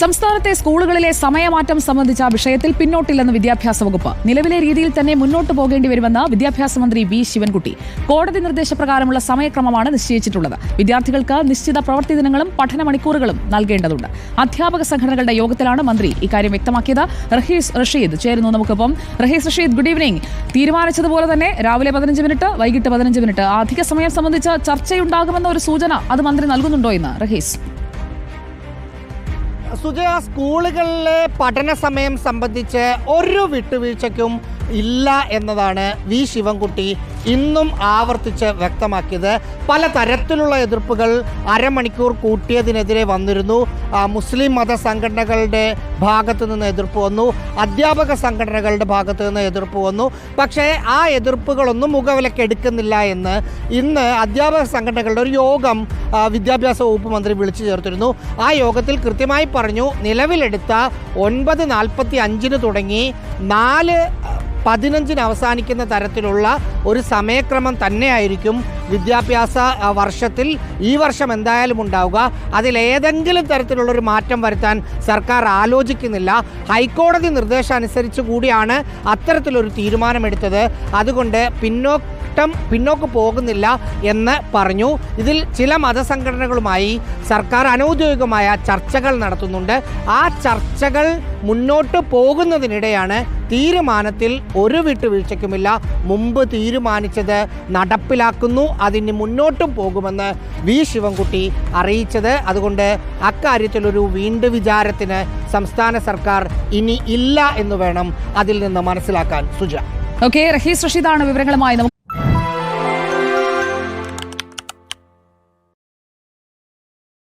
സംസ്ഥാനത്തെ സ്കൂളുകളിലെ സമയമാറ്റം സംബന്ധിച്ച വിഷയത്തിൽ പിന്നോട്ടില്ലെന്ന് വിദ്യാഭ്യാസ വകുപ്പ്. നിലവിലെ രീതിയിൽ തന്നെ മുന്നോട്ട് പോകേണ്ടി വരുമെന്ന് വിദ്യാഭ്യാസ മന്ത്രി വി ശിവൻകുട്ടി. കോടതി നിർദ്ദേശപ്രകാരമുള്ള സമയക്രമമാണ് നിശ്ചയിച്ചിട്ടുള്ളത്. വിദ്യാർത്ഥികൾക്ക് നിശ്ചിത പ്രവൃത്തി ദിനങ്ങളും പഠന മണിക്കൂറുകളും നൽകേണ്ടതുണ്ട്. അധ്യാപക സംഘടനകളുടെ യോഗത്തിലാണ് മന്ത്രി ഇക്കാര്യം വ്യക്തമാക്കിയത്. റഹീസ് റഷീദ് ചേരുന്നു നമുക്കിപ്പം. റഹീസ് റഷീദ് ഗുഡ് ഈവനിംഗ് തീരുമാനിച്ചതുപോലെ തന്നെ രാവിലെ പതിനഞ്ച് മിനിറ്റ് വൈകിട്ട് പതിനഞ്ച് മിനിറ്റ്. അധിക സമയം സംബന്ധിച്ച ചർച്ചയുണ്ടാകുമെന്ന ഒരു സൂചന അത് മന്ത്രി നൽകുന്നുണ്ടോ എന്ന്? റഹീസ്. സുജയ സ്കൂളുകളിലെ പഠന സമയം സംബന്ധിച്ച് ഒരു വിട്ടുവീഴ്ചയ്ക്കും ഇല്ല എന്നതാണ് വി ശിവൻകുട്ടി ഇന്നും ആവർത്തിച്ച് വ്യക്തമാക്കിയത്. പല തരത്തിലുള്ള എതിർപ്പുകൾ അരമണിക്കൂർ കൂട്ടിയതിനെതിരെ വന്നിരുന്നു. മുസ്ലിം മത സംഘടനകളുടെ ഭാഗത്തു നിന്ന് എതിർപ്പ് വന്നു. അധ്യാപക സംഘടനകളുടെ ഭാഗത്തു നിന്ന് എതിർപ്പ് വന്നു. പക്ഷേ ആ എതിർപ്പുകളൊന്നും മുഖവിലക്കെടുക്കുന്നില്ല എന്ന് ഇന്ന് അധ്യാപക സംഘടനകളുടെ ഒരു യോഗം വിദ്യാഭ്യാസ വകുപ്പ് മന്ത്രി വിളിച്ചു ചേർത്തിരുന്നു. ആ യോഗത്തിൽ കൃത്യമായി പറഞ്ഞു നിലവിലെടുത്ത ഒൻപത് നാൽപ്പത്തി അഞ്ചിന് തുടങ്ങി നാല് പതിനഞ്ചിന് അവസാനിക്കുന്ന തരത്തിലുള്ള ഒരു സമയക്രമം തന്നെയായിരിക്കും വിദ്യാഭ്യാസ വർഷത്തിൽ ഈ വർഷം എന്തായാലും ഉണ്ടാവുക. അതിലേതെങ്കിലും തരത്തിലുള്ള ഒരു മാറ്റം വരുത്താൻ സർക്കാർ ആലോചിക്കുന്നില്ല. ഹൈക്കോടതി നിർദ്ദേശം അനുസരിച്ച് കൂടിയാണ് അത്തരത്തിലൊരു തീരുമാനമെടുത്തത്. അതുകൊണ്ട് പിന്നോക്കം പിന്നോക്ക് പോകുന്നില്ല എന്ന് പറഞ്ഞു. ഇതിൽ ചില മതസംഘടനകളുമായി സർക്കാർ അനൗദ്യോഗികമായ ചർച്ചകൾ നടത്തുന്നുണ്ട്. ആ ചർച്ചകൾ മുന്നോട്ട് പോകുന്നതിനിടെയാണ് തീരുമാനത്തിൽ ഒരു വിട്ടുവീഴ്ചയ്ക്കുമില്ല. മുമ്പ് തീരുമാനിച്ചത് നടപ്പിലാക്കുന്നു. അതിന് മുന്നോട്ടും പോകുമെന്ന് വി. ശിവൻകുട്ടി അറിയിച്ചത്. അതുകൊണ്ട് അക്കാര്യത്തിലൊരു വീണ്ടും വിചാരത്തിന് സംസ്ഥാന സർക്കാർ ഇനി ഇല്ല എന്ന് വേണം അതിൽ നിന്ന് മനസ്സിലാക്കാൻ. സുജ. ഓക്കെ റഹീസ് റഷീദാണ് വിവരങ്ങളുമായി.